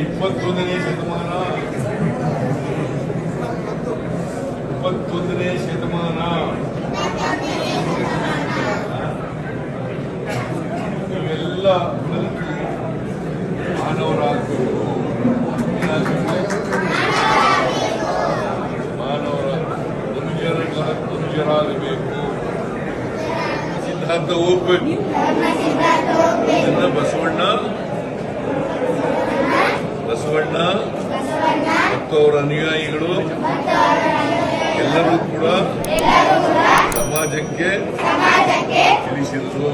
ಇಪ್ಪತ್ತೊಂದನೇ ಶತಮಾನ. ಇಪ್ಪತ್ತೊಂದನೇ ಶತಮಾನ. ಇವೆಲ್ಲ ಕಲಿತು ಮಾನವರಾಗಬೇಕು? ಮಾನವರ ಮನುಷ್ಯರ ಮನುಷ್ಯರಾಗಬೇಕು. ಸಿದ್ಧಾಂತ ಹೋಗ್ಬೇಕು. ಬಸವಣ್ಣ ಬಸವಣ್ಣ ಮತ್ತು ಅವರ ಅನುಯಾಯಿಗಳು ಎಲ್ಲರೂ ಕೂಡ ಸಮಾಜಕ್ಕೆ ತಿಳಿಸಿದರು.